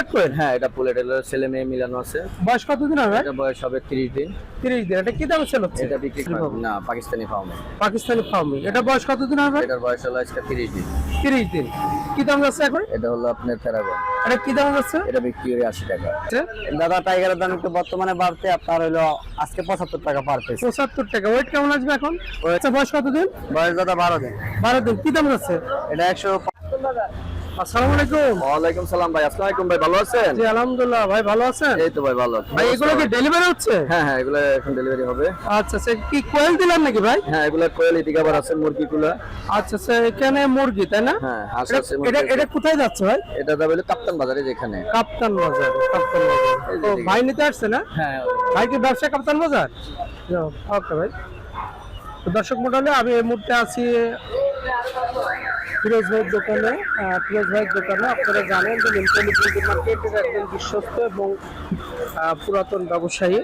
পোলেট কোয়েল হ্যাঁ এটা পুলেট হলো ছেলে মেয়ে মিলানো আছে। বয়স কতদিন হবে? এটা বয়স হবে তিরিশ দিন। তিরিশ দিন। এটা কি দামে সেল হচ্ছে? এটা বিক্রি না পাকিস্তানি ফার্মে পাকিস্তানি ফার্মি এটা বয়স কতদিন হবে? এটার বয়স হলো আজকে তিরিশ দিন। তিরিশ দিন। কি দাম যাচ্ছে এখন? এটা হলো আপনার প্যারাগন এটা কি দাম যাচ্ছে? এটা বিক্রি করে আশি টাকা। দাদা টাইগারের দাম একটু বর্তমানে বাড়তে আপনার হইল আজকে পঁচাত্তর টাকা পার পিস পঁচাত্তর টাকা। ওয়েট কেমন আসবে এখন? আচ্ছা বয়স কতদিন? বয়স দাদা বারো দিন। বারো দিন। কি দাম যাচ্ছে? এটা একশো আসসালামু আলাইকুম। ওয়ালাইকুম সালাম ভাই আসসালামু আলাইকুম ভাই ভালো আছেন? জি আলহামদুলিল্লাহ ভাই ভালো আছেন? এই তো ভাই ভালো। ভাই এগুলো কি ডেলিভারি হচ্ছে? হ্যাঁ হ্যাঁ এগুলো এখন ডেলিভারি হবে। আচ্ছা কি কোয়েল দিলেন নাকি ভাই? হ্যাঁ এগুলো কোয়েল এদিকে আছে মুরগিগুলো। আচ্ছা এখানে মুরগি তাই না? হ্যাঁ এটা-। কোথায় যাচ্ছে ভাই? এটা কাপ্তান বাজারে যেখানে। কাপ্তান বাজার কাপ্তান বাজার। তো ভাই নিতে আসছে না? হ্যাঁ ভাই কি ব্যবসা কাপ্তান বাজার? ওকে ভাই। দর্শক মন্ডলে আমি এই মুহূর্তে আছি ফিরোজ ভাইয়ের দোকানে ফিরোজ ভাইয়ের দোকানে আপনারা জানেন যে লিমকলি প্রিন্টিং মার্কেটের একজন বিশ্বস্ত এবং পুরাতন ব্যবসায়ী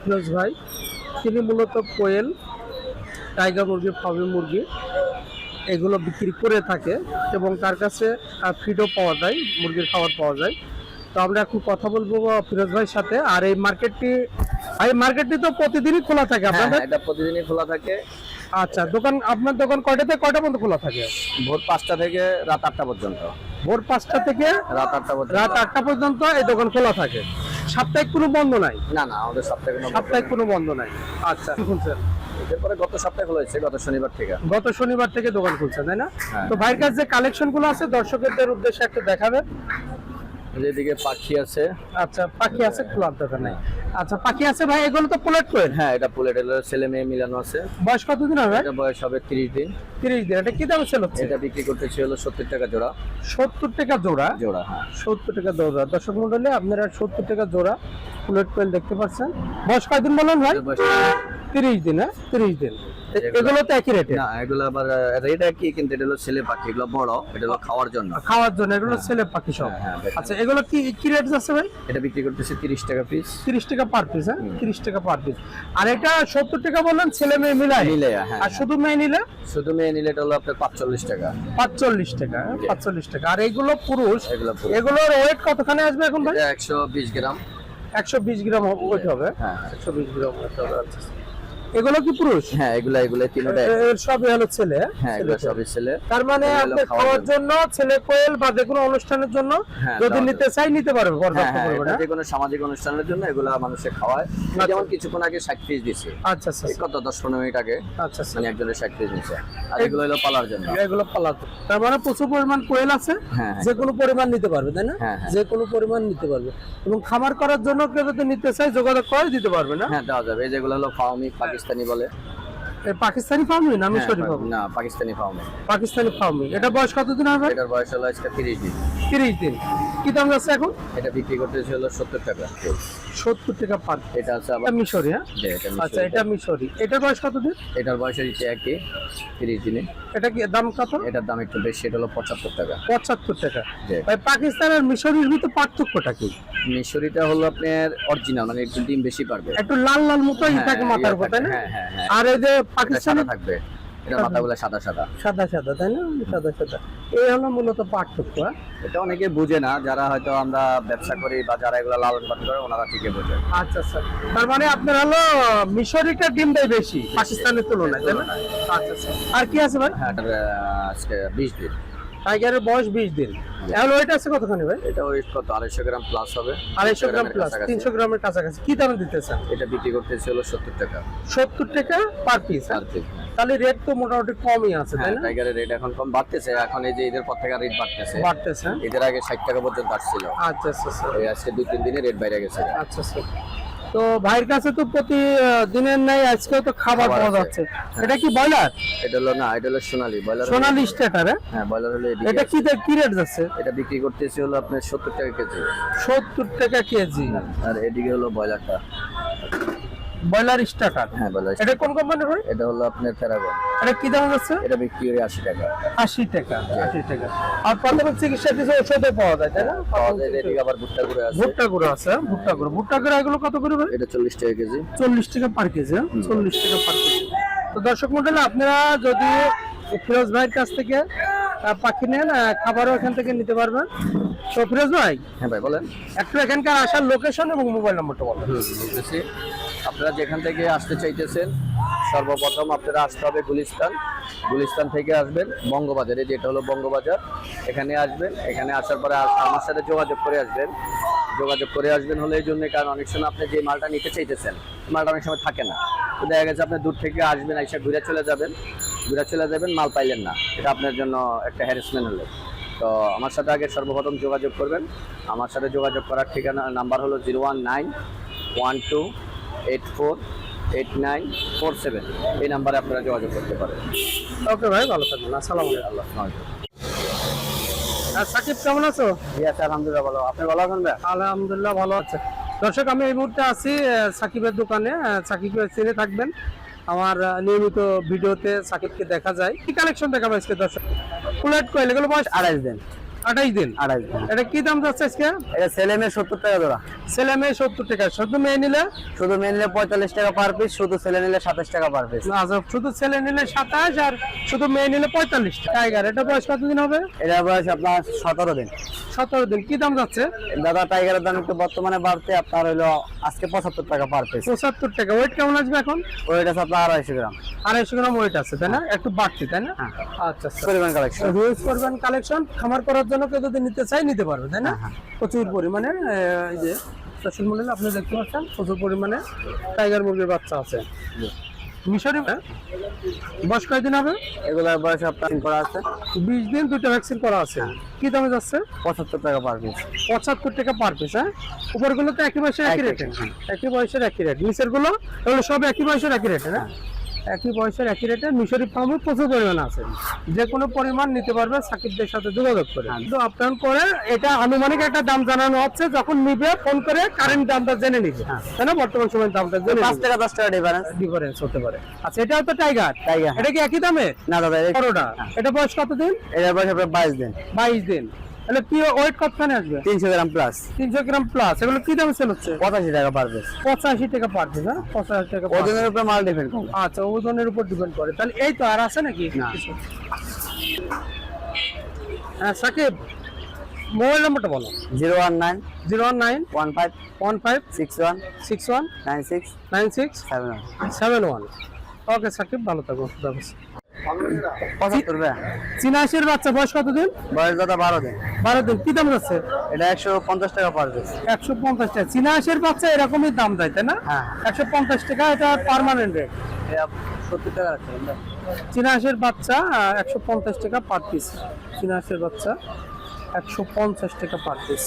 ফিরোজ ভাই। তিনি মূলত কোয়েল টাইগার মুরগি ফার্মি মুরগি এগুলো বিক্রি করে থাকে এবং তার কাছে ফিডও পাওয়া যায় মুরগির খাবার পাওয়া যায়। তো আমরা এখন কথা বলব ফিরোজ ভাইয়ের সাথে। আর এই মার্কেটটি এই মার্কেটটি তো প্রতিদিনই খোলা থাকে হ্যাঁ আপনাদের? এটা প্রতিদিনই খোলা থাকে। আচ্ছা দোকান আপনার দোকান কয়টা থেকে কয়টা পর্যন্ত খোলা থাকে? ভোর পাঁচটা থেকে রাত আটটা পর্যন্ত। ভোর পাঁচটা থেকে রাত আটটা পর্যন্ত। রাত আটটা পর্যন্ত এই দোকান খোলা থাকে। সাপ্তাহিক কোনো বন্ধ নাই? না না আমাদের সপ্তাহে কোনো সাপ্তাহিক কোনো বন্ধ নাই। আচ্ছা খুলছেন এরপরে গত সপ্তাহে খোলা হয়েছে গত শনিবার থেকে। গত শনিবার থেকে দোকান তাই না? হ্যাঁ। তো ভাইয়ের কাছে যে কালেকশনগুলো আছে দর্শকদের উদ্দেশ্যে একটু দেখাবেন। যেদিকে পাখি আছে। আচ্ছা পাখি আছে খোলার দোকান নাই আচ্ছা পাখি আছে ভাই এগুলো তো পোলেট কোয়েল হ্যাঁ এটা পুলেট হলো ছেলে মেয়ে মিলানো আছে। বয়স কতদিন হবে? এটা বয়স হবে তিরিশ দিন। তিরিশ দিন এটা কি দামে হচ্ছে? এটা বিক্রি করতেছি হলো সত্তর টাকা জোড়া। সত্তর টাকা জোড়া? জোড়া হ্যাঁ। সত্তর টাকা জোড়া। দর্শক মন্ডলে আপনারা সত্তর টাকা জোড়া বুলেট কোয়েল দেখতে পাচ্ছেন। বয়স কয়দিন বলেন ভাই? এটার বয়স তিরিশ দিন। হ্যাঁ? তিরিশ দিন। এ- এগুলো- তো একই রেটে না এগুলো আবার রেট একই কিন্তু এটা হলো ছেলে পাখি এগুলো বড় এটা হলো খাওয়ার জন্য। খাওয়ার জন্য এগুলো ছেলে পাখি সব। হ্যাঁ, হ্যাঁ। আচ্ছা এগুলো কি কি রেট যাচ্ছে ভাই? এটা বিক্রি করতেছি তিরিশ টাকা পিস তিরিশ টাকা পার পিস হ্যাঁ? তিরিশ টাকা পার পিস আর এটা সত্তর টাকা বললেন ছেলে মেয়ে মিলাই নিলে হ্যাঁ আর শুধু মেয়ে নিলে? শুধু মেয়ে নিলে এটা হলো আপনার পাঁচচল্লিশ টাকা। পাঁচচল্লিশ টাকা হ্যাঁ, পাঁচচল্লিশ টাকা। আর এগুলো পুরুষ? এগুলো পুরুষ। এগুলোর ওয়েট কতখানি আসবে এখন ভাই? এটা একশো বিশ গ্রাম। একশো বিশ গ্রাম ওয়েট হবে। হ্যাঁ একশো বিশ গ্রাম weight হবে আচ্ছা। এগুলো কি পুরুষ? হ্যাঁ এগুলো এগুলো তিনটা সবই হলো ছেলে হ্যাঁ এগুলো সবই ছেলে। তার মানে আপনি খাওয়ার জন্য। ছেলে কোয়েল বা যে কোনো অনুষ্ঠানের জন্য হ্যাঁ, যদি নিতে চাই নিতে পারবে হ্যাঁ হ্যাঁ পরিমাণে। যে কোনো সামাজিক অনুষ্ঠানের জন্য এগুলো মানুষে খাওয়ায়। যেমন কিছুক্ষণ আগে পিস দিছে আচ্ছা আচ্ছা কত মিনিট আগে? আচ্ছা আচ্ছা। মানে একজনের ষাট পিস নিছে আর এগুলো হলো পালার জন্য। এগুলো পালাতে তার মানে প্রচুর পরিমাণ কোয়েল আছে। যে কোনো পরিমাণ নিতে পারবে তাই না। যে কোনো পরিমাণ নিতে পারবে। এবং খামার করার জন্য কেউ যদি নিতে চাই যোগাযোগ করে দিতে পারবে না? হ্যাঁ দেওয়া যাবে। এই যেগুলো হলো ফাউমি পাকিস্তানি বলে। পাকিস্তানি ফার্মি না হ্যাঁ, মিশরি ফার্মি না পাকিস্তানি ফাউমি পাকিস্তানি ফার্মি এটা বয়স কতদিন হবে? এটার বয়স হলো আজকে তিরিশ দিন। তিরিশ দিন। কি দাম যাচ্ছে এখন? এটা বিক্রি করতেছে হলো সত্তর টাকা। সত্তর টাকা পার এটা আছে আবার মিশরি হ্যাঁ? যে এটা আচ্ছা। এটা মিশরি। এটার বয়স কতদিন? এটার বয়স হচ্ছে একই তিরিশ দিনে। এটা কি দাম কত? এটার দাম একটু বেশি এটা হলো পঁচাত্তর টাকা। পঁচাত্তর টাকা। ভাই পাকিস্তান আর মিশরির ভিতরে পার্থক্যটা কি? মিশরিটা হলো আপনার অরিজিনাল মানে একটু ডিম বেশি পারবে। একটু লাল লাল মতোই হ্যাঁ, থাকে মাথার উপর তাই না? হ্যাঁ, হ্যাঁ, হ্যাঁ। আর এই যে পাকিস্তানি থাকবে। এটা মাথাগুলো সাদা সাদা। সাদা সাদা তাই না? সাদা সাদা। এই হলো মূলত পার্থক্য হ্যাঁ? এটা অনেকে বুঝে না যারা হয়তো আমরা ব্যবসা করি বা যারা এগুলো লালন পালন করে ওনারা ঠিকই বোঝে। আচ্ছা আচ্ছা। তার মানে আপনার হলো মিশরিটা ডিম দেয় বেশি পাকিস্তানের তুলনায় তাই না? আচ্ছা আচ্ছা। আর কি আছে ভাই? হ্যাঁ আজকে বিশ দিন। টাইগারের বয়স বিশ দিন। এখন ওইটা আছে কতখানি ভাই? এটা ওই কত? আড়াইশো গ্রাম প্লাস হবে। আড়াইশো গ্রাম প্লাস তিনশো গ্রামের কাছাকাছি। কি দামে দিতেছেন? এটা বিক্রি করতেছে হলো সত্তর টাকা। সত্তর টাকা পার পিস আর কি তাহলে রেট তো মোটামুটি কমই আছে তাই হ্যাঁ না? টাইগারের রেট এখন কম বাড়তেছে। এখন এই যে ঈদের পর থেকে রেট বাড়তেছে। বাড়তেছে হ্যাঁ? ঈদের আগে ষাট টাকা পর্যন্ত আসছিল। আচ্ছা আচ্ছা আচ্ছা। আজকে দুই তিন দিনে রেট বাইরে গেছে। আচ্ছা আচ্ছা। তো ভাইয়ের কাছে তো প্রতি আহ, দিনের নাই আজকেও তো খাবার পাওয়া যাচ্ছে। এটা কি ব্রয়লার? এটা হলো না এটা হলো সোনালী। ব্রয়লার সোনালী স্টেটার হ্যাঁ? ব্রয়লার হলো এটা কি কি রেট যাচ্ছে? এটা বিক্রি করতেছি হলো আপনার সত্তর টাকা কেজি। সত্তর টাকা কেজি। আর এদিকে হলো ব্রয়লারটা। Broiler starter? হ্যাঁ ব্রয়লার এটা কোন কোম্পানির ভাই এটা হলো আপনার প্যারাগন এটা কি দাম যাচ্ছে এটা বিক্রি করে আশি টাকা। আশি টাকা আশি টাকা। আর প্রাথমিক চিকিৎসা কিছু ওষুধে পাওয়া যায় তাই না? পাওয়া যায় এদিকে আবার ভুট্টা করে আছে। ভুট্টা গুঁড়ো আছে হ্যাঁ? ভুট্টা গুঁড়ো। ভুট্টা গুঁড়ো এগুলো কত করে ভাই? এটা চল্লিশ টাকা কেজি। চল্লিশ টাকা পার কেজি হ্যাঁ? চল্লিশ টাকা পার কেজি। তো দর্শক মন্ডলী আপনারা যদি ফিরোজ ভাইয়ের কাছ থেকে পাখি নেন খাবারও এখান থেকে নিতে পারবেন। তো ফিরোজ ভাই? হ্যাঁ ভাই বলেন। একটু এখানকার আসার লোকেশন এবং মোবাইল নম্বরটা বলেন। বলতেছি আপনারা যেখান থেকে আসতে চাইতেছেন সর্বপ্রথম আপনারা আসতে হবে গুলিস্তান। গুলিস্তান থেকে আসবেন বঙ্গবাজারে যেটা হলো বঙ্গবাজার। এখানে আসবেন এখানে আসার পরে আমার সাথে যোগাযোগ করে আসবেন। যোগাযোগ করে আসবেন হলে এই জন্য কারণ অনেক সময় আপনি যে মালটা নিতে চাইতেছেন মালটা অনেক সময় থাকে না। তো দেখা গেছে আপনি দূর থেকে আসবেন এসে ঘুরে চলে যাবেন। ঘুরে চলে যাবেন মাল পাইলেন না। এটা আপনার জন্য একটা হ্যারাসমেন্ট হলো। তো আমার সাথে আগে সর্বপ্রথম যোগাযোগ করবেন। আমার সাথে যোগাযোগ করার ঠিকানা নাম্বার হলো zero one nine one two eight four eight nine four seven. এই নাম্বারে আপনারা যোগাযোগ করতে পারেন। ওকে ভাই ভালো থাকবেন। আসসালামু আলাইকুম। সাকিব কেমন আছো? আছে আলহামদুলিল্লাহ ভালো। আপনি ভালো আছেন ভাই আলহামদুলিল্লাহ ভালো আছে। দর্শক আমি এই মুহূর্তে আছি সাকিবের দোকানে। আহ, সাকিবকে চিনে থাকবেন। আমার নিয়মিত ভিডিওতে সাকিবকে দেখা যায়। কি কালেকশন দেখাবো আজকে দর্শক? ফুলেট কয়েল এগুলো বয়স আড়াইশ দিন। আঠাইশ দিন? আড়াইশ দিন। এটা কি দাম যাচ্ছে আজকে? এটা ছেলে মেয়ে সত্তর টাকা জোড়া। ছেলে মেয়ে সত্তর টাকা। শুধু মেয়ে নিলে? শুধু মেয়ে নিলে পঁয়তাল্লিশ টাকা পার পিস শুধু ছেলে নিলে সাতাশ টাকা পার পিস আচ্ছা শুধু ছেলে নিলে সাতাশ আর শুধু মেয়ে নিলে টাইগার এটা বয়স কতদিন হবে? এটা বয়স আপনার সতেরো দিন। সতেরো দিন। কি দাম যাচ্ছে? দাদা টাইগারের দাম একটু বর্তমানে বাড়তে আপনার হইল আজকে পঁচাত্তর টাকা পার পিস পঁচাত্তর টাকা। ওয়েট কেমন আসবে এখন? ওইটা আছে আপনার আড়াইশো গ্রাম। আড়াইশো গ্রাম ওয়েট আছে তাই না? একটু বাড়তি তাই না? হ্যাঁ। আচ্ছা আচ্ছা। পরিমাণ কালেকশন রোজ করবেন কালেকশন খামার করার জন্য কেউ যদি নিতে চাই নিতে পারবে তাই না? হ্যাঁ, প্রচুর পরিমাণে এই যে চাষির মূল্য আপনি দেখতে পাচ্ছেন প্রচুর পরিমাণে টাইগার মুরগির বাচ্চা আছে। মিশরি হ্যাঁ? বয়স কয়দিন হবে? এগুলোর বয়স আপনার করা আছে। বিশ দিন দুটো ভ্যাকসিন করা আছে। কি দামে যাচ্ছে? পঁচাত্তর টাকা পার পিস পঁচাত্তর টাকা পার পিস হ্যাঁ? উপরগুলো তো একই বয়সের একই রেট হ্যাঁ। একই বয়সের একই রেট নিচেরগুলো এগুলো সব একই বয়সের একই রেট না একই বয়সের একই রেটে মিশরি ফার্মে প্রচুর পরিমাণ আছে। যে কোনো পরিমাণ নিতে পারবে সাকিবদের সাথে যোগাযোগ করে। তো আপনার করে এটা আনুমানিক একটা দাম জানানো হচ্ছে যখন নিবে ফোন করে কারেন্ট দামটা জেনে নিবে। তাই না? বর্তমান সময় দামটা জেনে পাঁচ টাকা দশ টাকা ডিফারেন্স ডিফারেন্স হতে পারে। আচ্ছা এটাও তো টাইগার টাইগার এটা কি একই দামে? না দাদা বড়টা। এটা বয়স কতদিন? এটার বয়স আপনার বাইশ দিন। বাইশ দিন। তাহলে কি ওয়েট কতখানে আসবে? তিনশো গ্রাম প্লাস তিনশো গ্রাম প্লাস এগুলো কি দামে সেল হচ্ছে? পঁচাশি টাকা পার পিস পঁচাশি টাকা পার পিস হ্যাঁ পঁচাশি টাকা per piece। ওজনের উপরে মাল ডিপেন্ড করে আচ্ছা ওজনের উপর ডিপেন্ড করে। তাহলে এই তো আর আছে নাকি? না। হ্যাঁ সাকিব মোবাইল নম্বরটা বলো। Zero one nine zero one nine one five one five six one six one nine six nine six seven one. Seven one. Okay Sakib ভালো থাকো পঁচাত্তর ভাই। চিনাশের বাচ্চা বয়স কতদিন? বয়স দাদা বারো দিন। বারো দিন। কি দাম যাচ্ছে? এটা একশো পঞ্চাশ টাকা পার পিস একশো পঞ্চাশ টাকা। চিনাশের বাচ্চা এরকমই দাম যায় তাই না? হ্যাঁ। একশো পঞ্চাশ টাকা এটা পারমানেন্ট রেট সত্তর টাকা রাখছিলাম চিনাশের বাচ্চা একশো পঞ্চাশ টাকা পার পিস চিনাশের বাচ্চা একশো পঞ্চাশ টাকা পার পিস